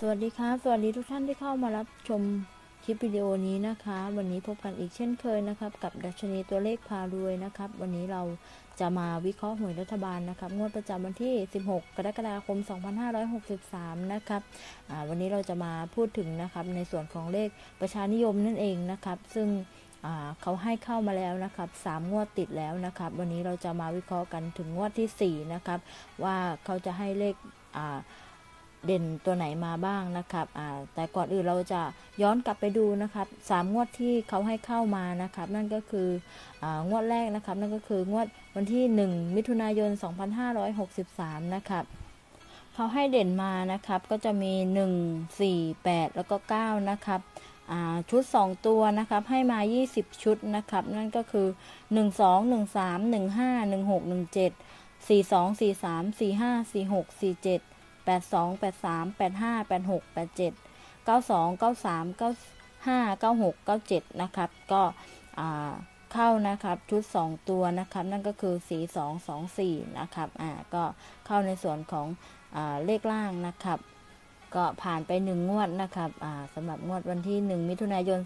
สวัสดีครับ สวัสดีทุกท่านที่เข้ามารับชมคลิปวิดีโอนี้นะคะ วันนี้พบกันอีกเช่นเคยนะครับ กับดัชนีตัวเลขพารวยนะครับ วันนี้เราจะมาวิเคราะห์หวยรัฐบาลนะครับ งวดประจำวันที่ 16 กรกฎาคม 2563 นะครับวันนี้เราจะมาพูดถึงนะครับในส่วนของเลขประชานิยมนั่นเองนะครับ ซึ่งเขาให้เข้ามาแล้วนะครับสามงวดติดแล้วนะครับ วันนี้เราจะมาวิเคราะห์กันถึงงวดที่ 4 นะครับ ว่าเขาจะให้เลขอ่า เด่นตัวไหนมาบ้างนะครับแต่ก่อนอื่นเราจะย้อนกลับไปดูนะครับสามงวดที่เขาให้เข้ามานะครับ นั่นก็คือองวดแรกนะครับ นั่นก็คืองวดวันที่ 1 มิถุนายน 2563 นะครับเขาให้เด่นมานะครับก็จะมี 1 4 8 แล้วก็ 9 นะครับชุด 2 ตัวนะครับให้มา 20 ชุดนะครับ นั่นก็คือ 1 2 1 3 1 5 1 6 1 7 4 2 4 3 4 5 4 6 4 7 8 2 8 3 8 5 8 6 8 7 9 2 9 3 9 5 9 6 9 7 นะครับ ก็เข้านะครับชุด 2 ตัวนะครับ นั่นก็คือ 4 2 2 4 นะครับอ่าก็เข้าในส่วนของอเลขล่างนะครับก็ผ่านไป 1 งวดนะครับสำหรับงวดวันที่ 1 มิถุนายน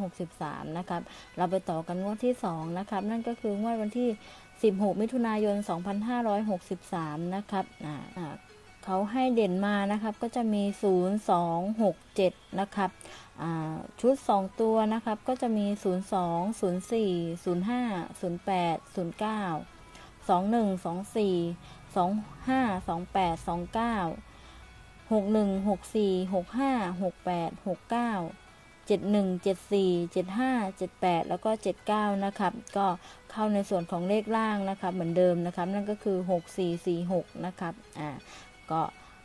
2563 นะครับ เราไปต่อกันงวดที่ 2 นะครับ นั่นก็คืองวดวันที่ 16 มิถุนายน 2563 นะครับอ่า เขาให้เด่นมานะครับก็จะมี 0 2 6 7 นะครับชุด 2 ตัวนะครับก็จะมี 0 2 0 4 0 5 0 8 0 9 2 1 2 4 2 5 2 8 2 9 6 1 6 4 6 5 6 8 6 9 7 1 7 4 7 5 7 8 แล้วก็ 79 นะครับ ก็เข้าในส่วนของเลขล่างนะครับ เหมือนเดิมนะครับ นั่นก็คือ 6 4 4 6 นะครับ อ่า ก็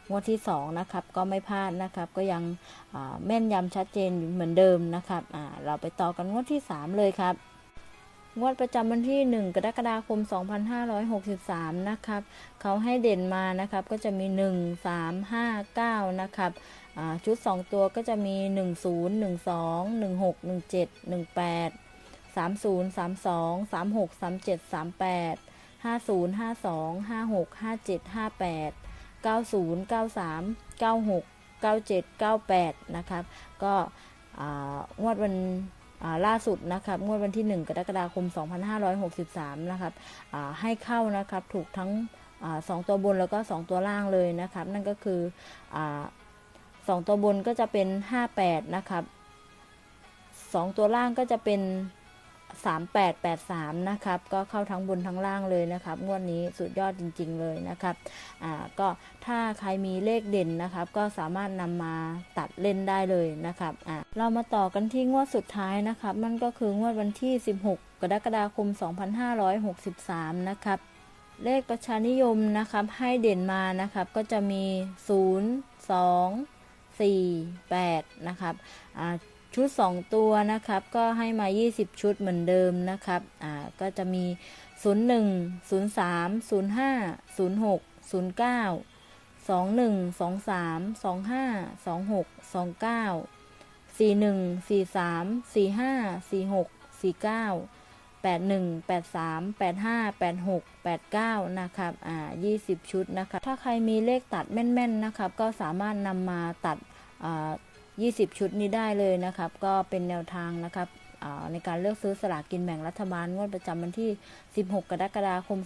งวดที่ 2 นะครับ ก็ไม่พลาดนะครับ ก็ยังแม่นยำชัดเจนเหมือนเดิมนะครับเราไปต่อกันงวดที่ 3 เลยครับ งวดประจำวันที่ 1 กรกฎาคม 2563 นะครับเขาให้เด่นมานะครับ ก็จะมี 1 3 5 9 นะครับชุด 2 ตัวก็จะมี 10 12 16 17 18 30 32 36 37 38 50 52 56 57 58 90 93 96 97 98 นะครับ ก็งวดวันล่าสุดนะครับ งวดวันที่ 1 กรกฎาคม 2563 นะครับให้เข้านะครับ ถูกทั้งสองตัวบนแล้วก็ 2 ตัวล่างเลยนะครับ นั่นก็คืออสองตัวบนก็จะเป็น 58 นะครับ 2 ตัวล่างก็จะเป็น 3883 นะครับ ก็เข้าทั้งบนทั้งล่างเลยนะครับ งวดนี้สุดยอดจริง ๆ เลยนะครับ อ่า ก็ถ้าใครมีเลขเด่นนะครับ ก็สามารถนำมาตัดเล่นได้เลยนะครับ อ่า เรามาต่อกันที่งวดสุดท้ายนะครับ มันก็คืองวดวันที่ 16 กรกฎาคม 2563 นะครับ เลขประชานิยมนะครับ ให้เด่นมานะครับ ก็จะมี 0 2 4 8 นะครับ อ่า ชุด 2 ตัวนะครับ ก็ให้มา 20 ชุดเหมือนเดิมนะครับ อ่า ก็จะมี 01 03 05 06 09 21 23 25 26 29 41 43 45 46 49 81 83 85 86 89 นะครับ อ่า 20 ชุดนะครับ ถ้าใครมีเลขตัดแม่น ๆ นะครับ ก็สามารถนำมาตัดอ่า 20 ชุดนี้ได้เลยนะครับ ก็เป็นแนวทางนะครับในการเลือกซื้อสลากกินแบ่งรัฐบาลงวดประจำวันที่ 16 กรกฎาคม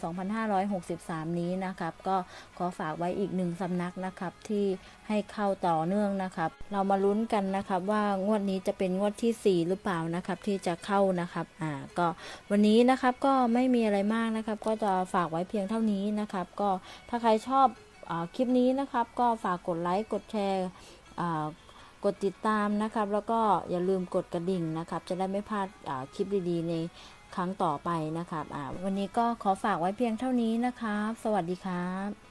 2563 นี้นะครับ ก็ขอฝากไว้อีกหนึ่งสำนักนะครับที่ให้เข้าต่อเนื่องนะครับ เรามาลุ้นกันนะครับว่างวดนี้จะเป็นงวดที่ 4 หรือเปล่านะครับที่จะเข้านะครับอ่าก็วันนี้นะครับก็ไม่มีอะไรมากนะครับ ก็จะฝากไว้เพียงเท่านี้นะครับ ก็ถ้าใครชอบอคลิปนี้นะครับ ก็ฝากกดไลค์กดแชร์ กดติดตามนะครับ แล้วก็อย่าลืมกดกระดิ่งนะครับ จะได้ไม่พลาดคลิปดีๆ ในครั้งต่อไปนะครับวันนี้ก็ขอฝากไว้เพียงเท่านี้นะครับ สวัสดีครับ